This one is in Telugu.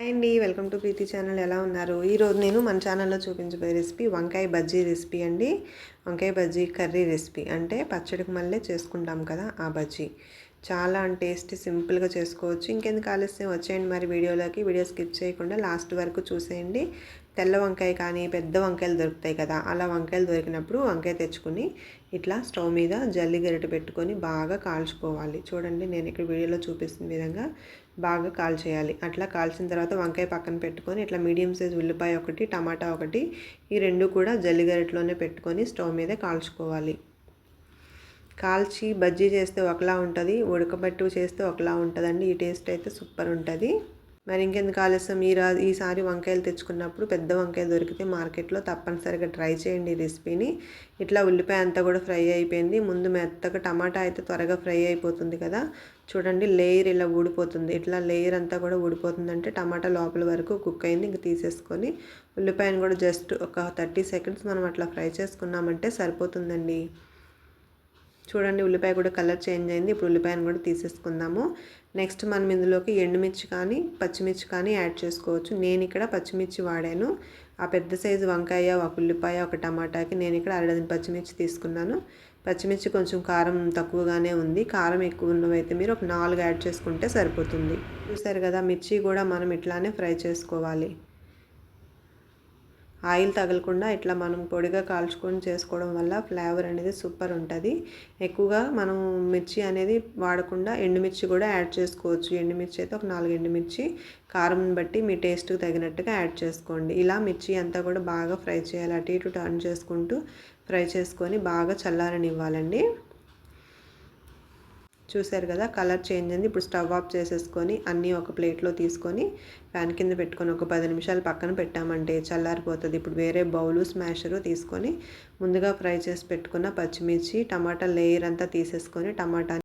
హాయ్ అండి వెల్కమ్ టు ప్రీతి ఛానల్. ఎలా ఉన్నారు? ఈరోజు నేను మన ఛానల్లో చూపించబోయే రెసిపీ వంకాయ బజ్జీ రెసిపీ అండి. వంకాయ బజ్జీ కర్రీ రెసిపీ అంటే పచ్చడికి మళ్ళీ చేసుకుంటాం కదా ఆ బజ్జీ. చాలా టేస్టీ సింపుల్గా చేసుకోవచ్చు. ఇంకెందుకు ఆలస్యం? వచ్చేయండి మరి వీడియోలోకి. వీడియో స్కిప్ చేయకుండా లాస్ట్ వరకు చూసేయండి. తెల్ల వంకాయ కానీ పెద్ద వంకాయలు దొరుకుతాయి కదా అలా వంకాయలు దొరికినప్పుడు వంకాయ తెచ్చుకొని ఇట్లా స్టవ్ మీద జల్లి గరిట పెట్టుకొని బాగా కాల్చుకోవాలి. చూడండి నేను ఇక్కడ వీడియోలో చూపిస్తున్న విధంగా బాగా కాల్చేయాలి. అట్లా కాల్చిన తర్వాత వంకాయ పక్కన పెట్టుకొని ఇట్లా మీడియం సైజ్ ఉల్లిపాయ ఒకటి టమాటా ఒకటి ఈ రెండు కూడా జల్లి గరిటలోనే పెట్టుకొని స్టవ్ మీద కాల్చుకోవాలి. కాల్చి బజ్జీ చేస్తే ఒకలా ఉంటుంది ఉడకబెట్టు చేస్తే ఒకలా ఉంటుందండి ఈ టేస్ట్ అయితే సూపర్ ఉంటుంది. మరి ఇంకెందుకు ఆలస్యం? ఈ రా ఈసారి వంకాయలు తెచ్చుకున్నప్పుడు పెద్ద వంకాయ దొరికితే మార్కెట్లో తప్పనిసరిగా ట్రై చేయండి ఈ రెసిపీని. ఇట్లా ఉల్లిపాయ అంతా కూడా ఫ్రై అయిపోయింది. ముందు మెత్తగా టమాటా అయితే త్వరగా ఫ్రై అయిపోతుంది కదా. చూడండి లేయర్ ఇలా ఊడిపోతుంది. ఇట్లా లేయర్ అంతా కూడా ఊడిపోతుందంటే టమాటా లోపల వరకు కుక్ అయింది. ఇంక తీసేసుకొని ఉల్లిపాయను కూడా జస్ట్ ఒక థర్టీ సెకండ్స్ మనం అట్లా ఫ్రై చేసుకున్నామంటే సరిపోతుందండి. చూడండి ఉల్లిపాయ కూడా కలర్ చేంజ్ అయింది. ఇప్పుడు ఉల్లిపాయను కూడా తీసేసుకుందాము. నెక్స్ట్ మనం ఇందులోకి ఎండుమిర్చి కానీ పచ్చిమిర్చి కానీ యాడ్ చేసుకోవచ్చు. నేను ఇక్కడ పచ్చిమిర్చి వాడాను. ఆ పెద్ద సైజు వంకాయ ఒక ఉల్లిపాయ ఒక టమాటాకి నేను ఇక్కడ అరడదిన పచ్చిమిర్చి తీసుకున్నాను. పచ్చిమిర్చి కొంచెం కారం తక్కువగానే ఉంది. కారం ఎక్కువ ఉన్నవైతే మీరు ఒక నాలుగు యాడ్ చేసుకుంటే సరిపోతుంది. చూసారు కదా మిర్చి కూడా మనం ఇట్లానే ఫ్రై చేసుకోవాలి. ఆయిల్ తగలకుండా ఇట్లా మనం పొడిగా కాల్చుకొని చేసుకోవడం వల్ల ఫ్లేవర్ అనేది సూపర్ ఉంటుంది. ఎక్కువగా మనం మిర్చి అనేది వాడకుండా ఎండుమిర్చి కూడా యాడ్ చేసుకోవచ్చు. ఎండుమిర్చి అయితే ఒక నాలుగు ఎండుమిర్చి కారం బట్టి మీ టేస్ట్కి తగినట్టుగా యాడ్ చేసుకోండి. ఇలా మిర్చి అంతా కూడా బాగా ఫ్రై చేయాలి. అటు ఇటు టర్న్ చేసుకుంటూ ఫ్రై చేసుకొని బాగా చల్లారనివ్వాలండి. చూసారు కదా కలర్ చేంజ్ అయింది. ఇప్పుడు స్టవ్ ఆఫ్ చేసేసుకొని అన్నీ ఒక ప్లేట్లో తీసుకొని ఫ్యాన్ కింద పెట్టుకొని ఒక పది నిమిషాలు పక్కన పెట్టామంటే చల్లారిపోతుంది. ఇప్పుడు వేరే బౌలు స్మాషరు తీసుకొని ముందుగా ఫ్రై చేసి పెట్టుకున్న పచ్చిమిర్చి టమాటా లేయర్ అంతా తీసేసుకొని టమాటా